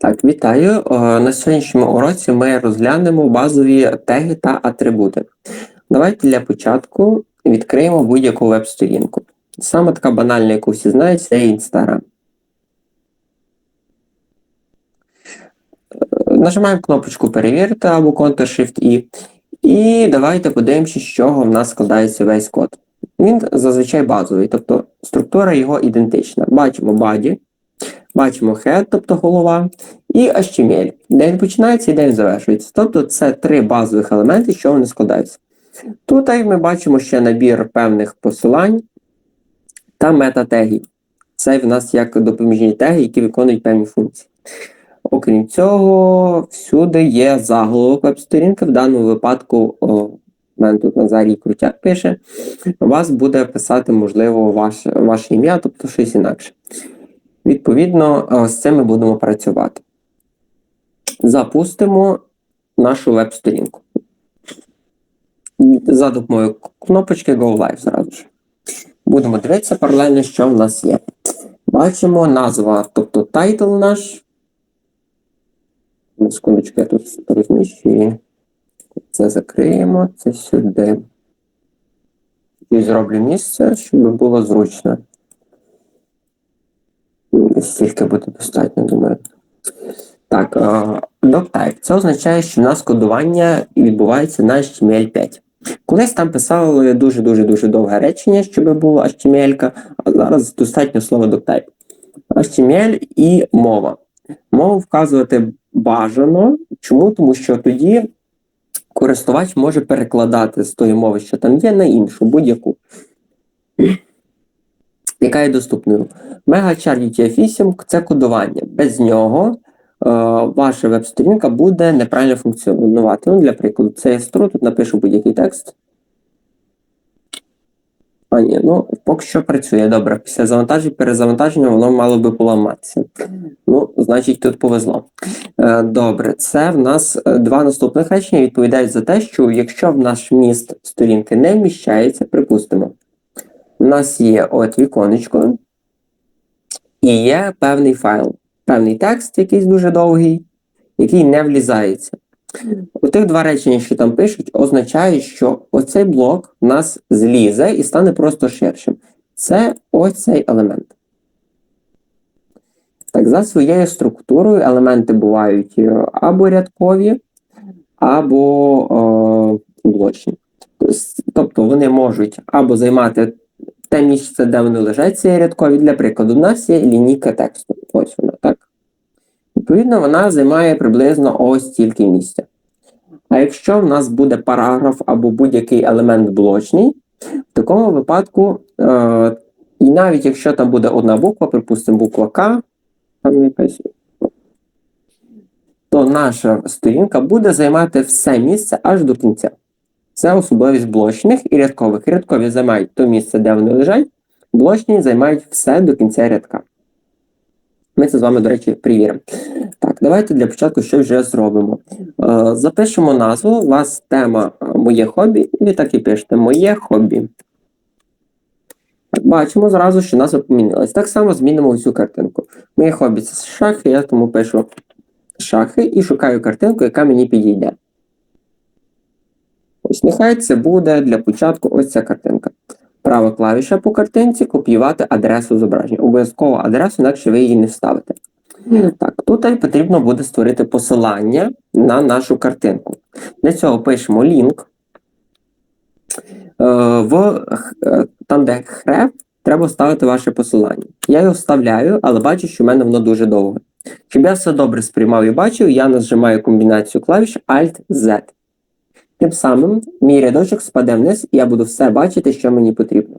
Так, вітаю. Е, На сьогоднішньому уроці ми розглянемо базові теги та атрибути. Давайте для початку відкриємо будь-яку веб-сторінку. Саме така банальна, яку всі знають, це Instagram. Е, Нажимаємо кнопочку Перевірити або Ctrl-Shift-I. І давайте подивимося, з чого в нас складається весь код. Він зазвичай базовий, тобто структура його ідентична. Бачимо body, бачимо head, тобто голова, і HTML, де він починається і де він завершується. Тобто це три базових елементи, що вони складаються. Тут ми бачимо ще набір певних посилань та метатегів. Це в нас як допоміжні теги, які виконують певні функції. Окрім цього, всюди є заголовок веб-сторінки. В даному випадку, у мене тут Назарій Крутяк пише, у вас буде писати, можливо, ваше, ваше ім'я, тобто щось інакше. Відповідно, е, з цим ми будемо працювати. Запустимо нашу веб-сторінку. За допомогою кнопочки Go Live зразу ж. Будемо дивитися паралельно, що в нас є. Бачимо назва, тобто тайтл наш. Секундочку, я тут розміщую. Це закриємо, це сюди. І зроблю місце, щоб було зручно. Стільки буде достатньо, думаю. Так, doctype. Це означає, що в нас кодування відбувається на HTML5. Колись там писали дуже-дуже дуже довге речення, щоб було HTML, а зараз достатньо слова doctype. HTML і мова. Мову вказувати бажано. Чому? Тому що тоді користувач може перекладати з тої мови, що там є, на іншу, будь-яку яка є доступною. MegaChar UTF-8 – це кодування. Без нього е, ваша веб-сторінка буде неправильно функціонувати. Ну, Для прикладу, це стру, тут напишу будь-який текст. А, ні, ну, поки що працює добре. Після завантаження, перезавантаження воно мало би поламатися. Ну, значить, тут повезло. Е, добре, це в нас е, два наступних речення відповідають за те, що якщо в наш міст сторінки не вміщається, припустимо. У нас є от віконечко, і є певний файл, певний текст, якийсь дуже довгий, який не влізається. У тих два речення, що там пишуть, означає, що оцей блок у нас злізе і стане просто ширшим. Це ось цей елемент. Так, за своєю структурою елементи бувають е, або рядкові, або о, блочні. Тобто вони можуть або займати те місце, де вони лежать, ці рядкові. Для прикладу, у нас є лінійка тексту. Ось вона, так? Відповідно, вона займає приблизно ось стільки місця. А якщо в нас буде параграф або будь-який елемент блочний, в такому випадку, е, і навіть якщо там буде одна буква, припустимо, буква К, там якась, то наша сторінка буде займати все місце аж до кінця. Це особливість блочних і рядкових. Рядкові займають то місце, де вони лежать, блочні займають все до кінця рядка. Ми це з вами, до речі, перевіримо. Так, давайте для початку що вже зробимо. Е, запишемо назву. У вас тема Моє хобі, і ви так і пишете Моє хобі. Бачимо зразу, що назва помінилась. Так само змінимо цю картинку. Моє хобі це шахи, я тому пишу шахи і шукаю картинку, яка мені підійде. Ось нехай це буде для початку ось ця картинка. Права клавіша по картинці копіювати адресу зображення. Обов'язково адресу, інакше ви її не вставите. Так, тут потрібно буде створити посилання на нашу картинку. Для цього пишемо лінк. Е, в, е, Там, де хреб, треба ставити ваше посилання. Я його вставляю, але бачу, що в мене воно дуже довге. Щоб я все добре сприймав і бачив, я нажимаю комбінацію клавіш Alt-Z. Тим самим мій рядочок спаде вниз, і я буду все бачити, що мені потрібно.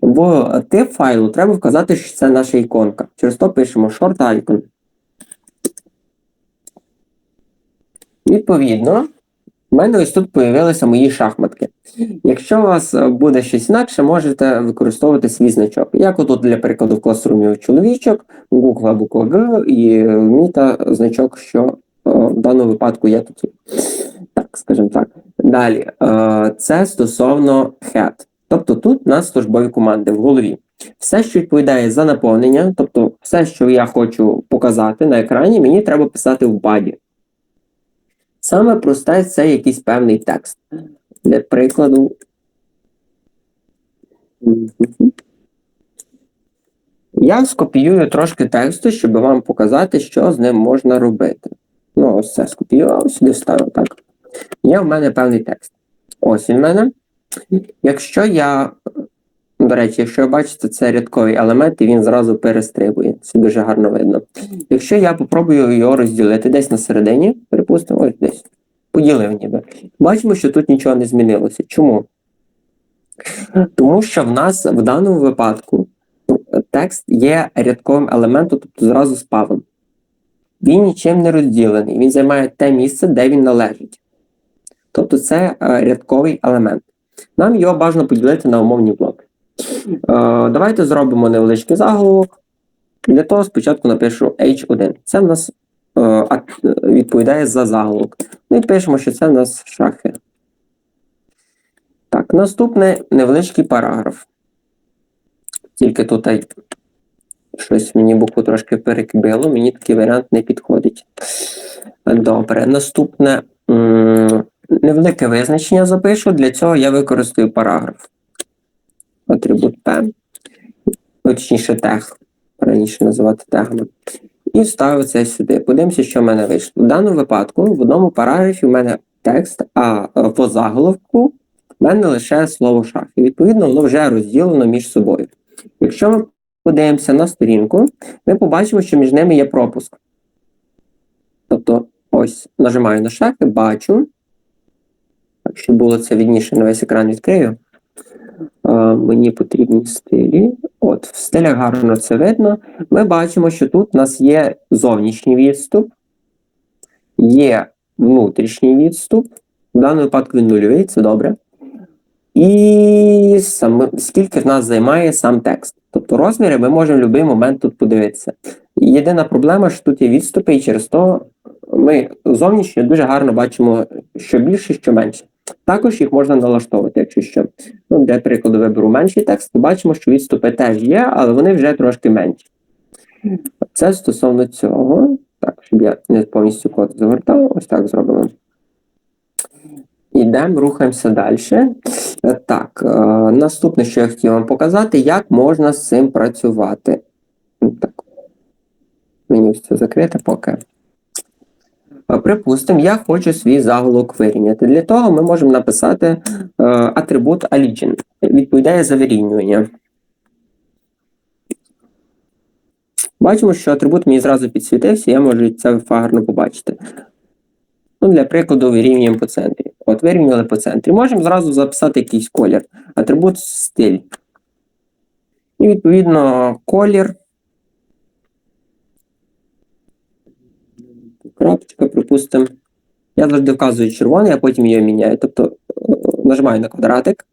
В тип файлу треба вказати, що це наша іконка. Через то пишемо short icon. Відповідно, в мене ось тут з'явилися мої шахматки. Якщо у вас буде щось інакше, можете використовувати свій значок. Як отут для прикладу в класрумі чоловічок, Google буква G і міта значок, що в даному випадку я тут. Так, скажімо так. Далі, це стосовно head. Тобто тут у нас службові команди в голові. Все, що відповідає за наповнення, тобто все, що я хочу показати на екрані, мені треба писати в баді. Саме просте це якийсь певний текст. Для прикладу. Я скопіюю трошки тексту, щоб вам показати, що з ним можна робити. Ну, ось це скопіював, сюди вставив, так. Є в мене певний текст. Ось він в мене. Якщо я, до речі, якщо ви бачите, це рядковий елемент, і він зразу перестрибує. Це дуже гарно видно. Якщо я попробую його розділити десь на середині, припустимо, ось десь. Поділив ніби. Бачимо, що тут нічого не змінилося. Чому? Тому що в нас в даному випадку текст є рядковим елементом, тобто зразу з павом. Він нічим не розділений, він займає те місце, де він належить. Тобто це е, рядковий елемент. Нам його бажано поділити на умовні блоки. Е, давайте зробимо невеличкий заголовок. Для того спочатку напишу H1. Це в нас е, відповідає за заголовок. Ну і пишемо, що це в нас шахи. Так, наступне невеличкий параграф. Тільки тут щось мені букву трошки перекбило, мені такий варіант не підходить. Добре, наступне невелике визначення запишу. Для цього я використаю параграф. Атрибут P, точніше тег, раніше називати тегами. І вставив це сюди. Подивимося, що в мене вийшло. В даному випадку в одному параграфі в мене текст, а е, по заголовку в мене лише слово шахи. Відповідно, воно вже розділено між собою. Якщо ми подивимося на сторінку, ми побачимо, що між ними є пропуск. Тобто, ось нажимаю на шахи, бачу. Так, щоб було це відніше на весь екран відкрию. Мені потрібні стилі. От, в стилях гарно це видно. Ми бачимо, що тут у нас є зовнішній відступ, є внутрішній відступ. В даному випадку він нульовий, це добре. І сам, скільки в нас займає сам текст. Тобто розміри ми можемо в будь-який момент тут подивитися. Єдина проблема, що тут є відступи, і через то ми зовнішньо дуже гарно бачимо, що більше, що менше. Також їх можна налаштовувати, якщо що. Ну, для прикладу, виберу менший текст, то бачимо, що відступи теж є, але вони вже трошки менші. Це стосовно цього. Так, щоб я не повністю код загортав, ось так зробимо. Ідемо, рухаємося далі. Так, е, наступне, що я хотів вам показати, як можна з цим працювати. Так. Мені все закрите поки. Е, Припустимо, я хочу свій заголовок вирівняти. Для того ми можемо написати е, атрибут Allegin. Відповідає за вирівнювання. Бачимо, що атрибут мені зразу підсвітився, я можу це гарно побачити. Ну, для прикладу, вирівнюємо по центрі. От, вирівняли по центрі. Можемо зразу записати якийсь колір. Атрибут стиль. І відповідно колір. Крапочка, припустимо. Я завжди вказую червоний, а потім його міняю. Тобто е, нажимаю на квадратик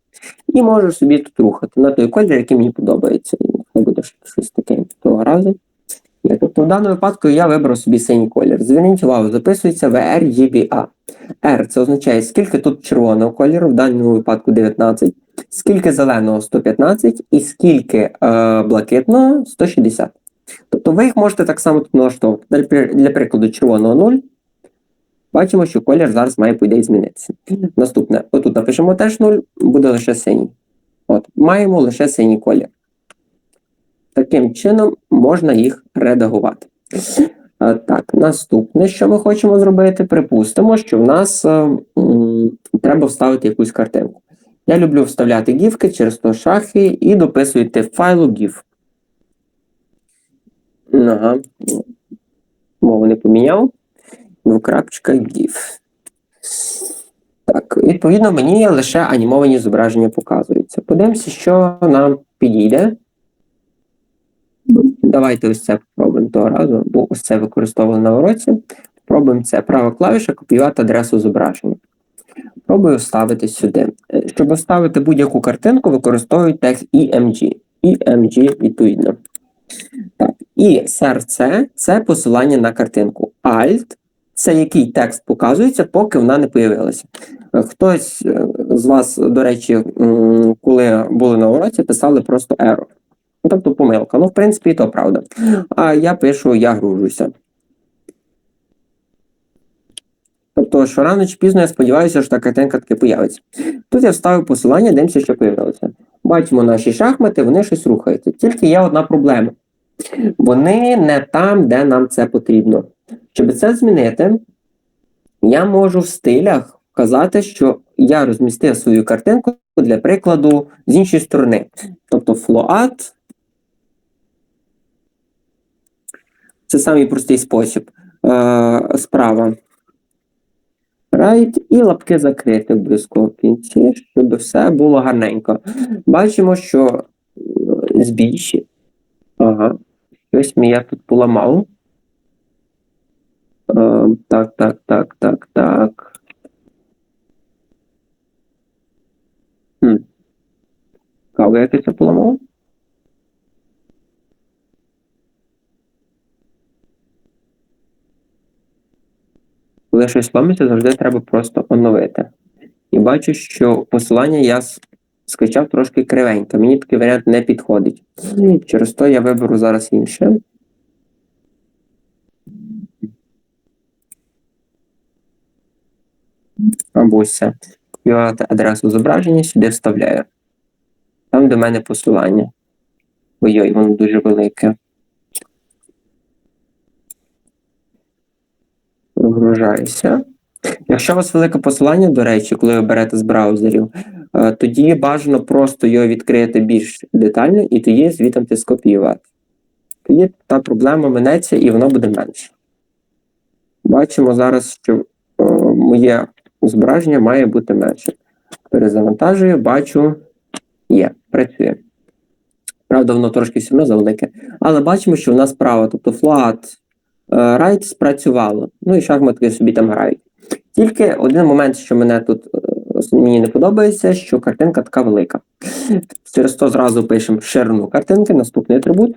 і можу собі тут рухати на той колір, який мені подобається. Нехай буде щось таке того разу. Тобто в даному випадку я вибрав собі синій колір. Зверніть увагу, записується VRGBA. R це означає, скільки тут червоного кольору, в даному випадку 19, скільки зеленого 115 і скільки е, блакитного 160. Тобто ви їх можете так само тут налаштовувати. Для, прикладу, червоного 0. Бачимо, що колір зараз має по ідеї змінитися. Наступне, отут напишемо теж 0, буде лише синій. От, маємо лише синій колір. Таким чином можна їх редагувати. Так, наступне, що ми хочемо зробити, припустимо, що в нас е, м, треба вставити якусь картинку. Я люблю вставляти гіфки через то шахи і дописуєте файлу GIF. Ага. Мову не поміняв. Двокрапочка GIF. Так, відповідно, мені лише анімовані зображення показуються. Подивимося, що нам підійде. Давайте ось це попробуємо того разу, бо ось це використовували на уроці. Пробуємо це. Права клавіша копіювати адресу зображення. Пробую вставити сюди. Е, Щоб вставити будь-яку картинку, використовують текст EMG. EMG відповідно. Так. І серце це посилання на картинку. Alt це який текст показується, поки вона не появилася. Хтось е, з вас, до речі, коли були на уроці, писали просто error. Тобто помилка. Ну, в принципі, і то правда. А я пишу, я гружуся. Тобто, що рано чи пізно я сподіваюся, що та картинка таки появиться. Тут я вставив посилання, дивимося, що появилося. Бачимо наші шахмати, вони щось рухаються. Тільки є одна проблема. Вони не там, де нам це потрібно. Щоб це змінити, я можу в стилях вказати, що я розмістив свою картинку для прикладу з іншої сторони. Тобто float це самий простий спосіб. Е, справа. Right, і лапки закрити в кінці, щоб все було гарненько. Бачимо, що е, збільші. Ага, щось я тут поламав. Е, так, так, так, так, так. Хм. Каву я поламав? Коли щось ламиться, завжди треба просто оновити. І бачу, що посилання я скачав трошки кривенько. Мені такий варіант не підходить. Через то я виберу зараз інше. Або ось. Копіювати адресу зображення, сюди вставляю. Там до мене посилання. Ой-ой, воно дуже велике. Прогружаюся. Якщо у вас велике посилання, до речі, коли ви берете з браузерів, тоді бажано просто його відкрити більш детально і тоді звідти скопіювати. Тоді та проблема минеться і воно буде менше. Бачимо зараз, що е, моє зображення має бути менше. Перезавантажую, бачу, є, працює. Правда, воно трошки все одно завелике. Але бачимо, що в нас право, тобто float е, right спрацювало. Ну і шахматки собі там грають. Тільки один момент, що мене тут е, мені не подобається, що картинка така велика. Через то зразу пишемо ширину картинки, наступний атрибут.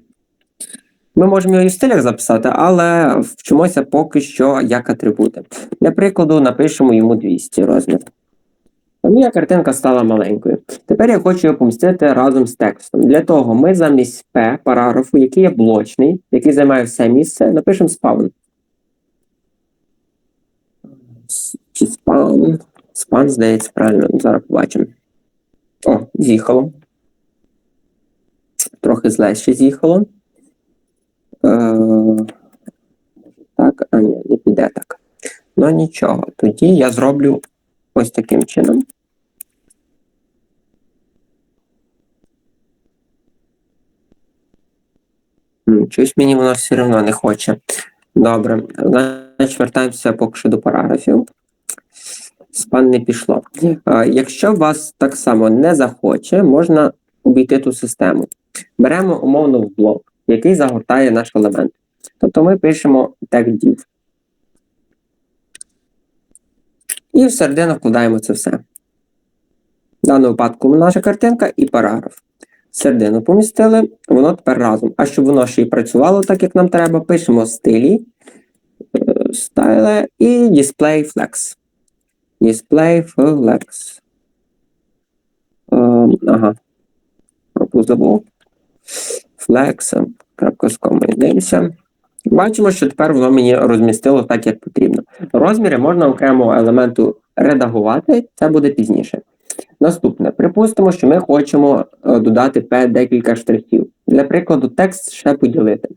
Ми можемо його і в стилях записати, але вчимося поки що як атрибути. Для прикладу, напишемо йому 200 розмір. Моя картинка стала маленькою. Тепер я хочу його помістити разом з текстом. Для того ми замість P параграфу, який є блочний, який займає все місце, напишемо spawn. Чи spawn? Spawn, здається, правильно. Зараз побачимо. О, з'їхало. Трохи зле ще з'їхало. Е, так, а ні, не піде так. Ну нічого. Тоді я зроблю ось таким чином. М, Щось мені воно все одно не хоче. Добре, значить вертаємося поки що до параграфів. Спан не пішло. А, Якщо вас так само не захоче, можна обійти ту систему. Беремо умовно в блок, який загортає наш елемент. Тобто ми пишемо tag div. І всередину вкладаємо це все. В даному випадку наша картинка і параграф. Середину помістили, воно тепер разом. А щоб воно ще й працювало так, як нам треба, пишемо стилі, е, стайле і display flex. Display flex. Ем, ага. Пропу забув. Flex. Крапка з комою. Бачимо, що тепер воно мені розмістило так, як потрібно. Розміри можна окремо елементу редагувати, це буде пізніше. Наступне. Припустимо, що ми хочемо е, додати декілька штрихів. Для прикладу, текст ще поділити.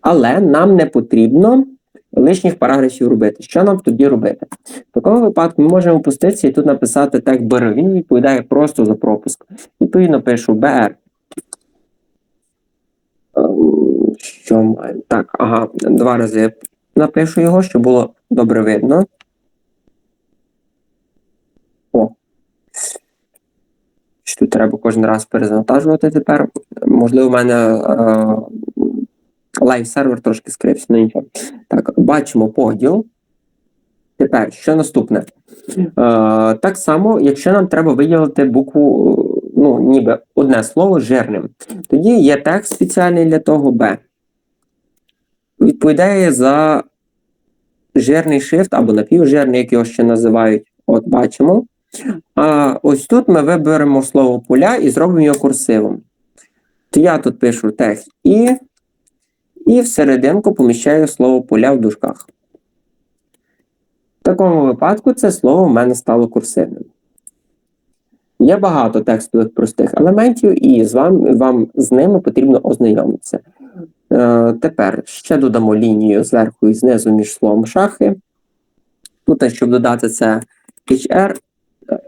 Але нам не потрібно лишніх параграфів робити. Що нам тоді робити? В такому випадку ми можемо опуститися і тут написати тег BR. Він відповідає просто за пропуск. Відповідно, пишу. Ем, Що маю? Так, ага, два рази напишу його, щоб було добре видно. О. Тут треба кожен раз перезавантажувати тепер. Можливо, в мене е, лайв сервер трошки скрився, ну нічого. Так, бачимо поділ. Тепер, що наступне? Е, так само, якщо нам треба виділити букву, е, ну, ніби одне слово жирним, тоді є текст спеціальний для того B. Відповідає за жирний шрифт або напівжирний, як його ще називають. От бачимо. А ось тут ми виберемо слово поля і зробимо його курсивом. то я тут пишу тег і, і всерединку поміщаю слово поля в дужках. В такому випадку це слово в мене стало курсивним. Є багато текстових простих елементів, і з вам, вам з ними потрібно ознайомитися. Е, тепер ще додамо лінію зверху і знизу між словом шахи. Тут, щоб додати це HR, е,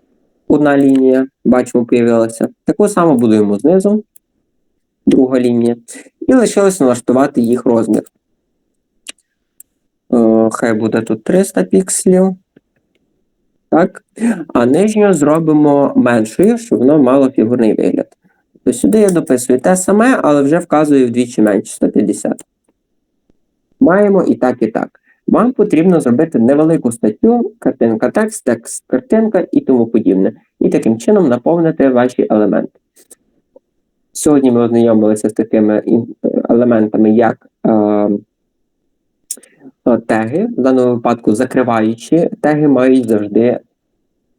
одна лінія, бачимо, появилася. Таку саму будуємо знизу, друга лінія. І лишилось налаштувати їх розмір. Е, хай буде тут 300 пікселів. Так. А нижню зробимо меншою, щоб воно мало фігурний вигляд. То сюди я дописую те саме, але вже вказую вдвічі менше 150. Маємо і так, і так. Вам потрібно зробити невелику статтю, картинка, текст, текст, картинка і тому подібне. І таким чином наповнити ваші елементи. Сьогодні ми ознайомилися з такими елементами, як е, е, теги. В даному випадку закриваючі теги мають завжди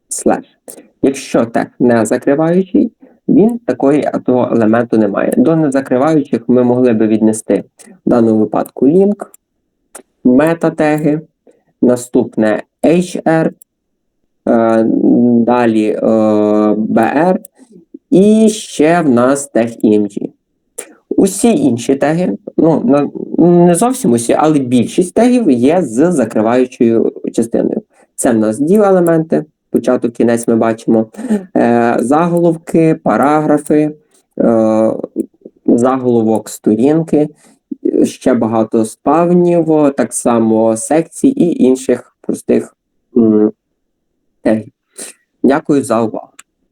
слеш. Якщо тег не закриваючий, він такої того елементу не має. До незакриваючих ми могли би віднести в даному випадку link, метатеги, наступне HR, е, далі е, BR, і ще в нас тег IMG. Усі інші теги, ну не зовсім усі, але більшість тегів є з закриваючою частиною. Це в нас div елементи, початок, кінець ми бачимо, е, заголовки, параграфи, е, заголовок сторінки, ще багато спавнів, так само секцій і інших простих м, тегів. Дякую за увагу.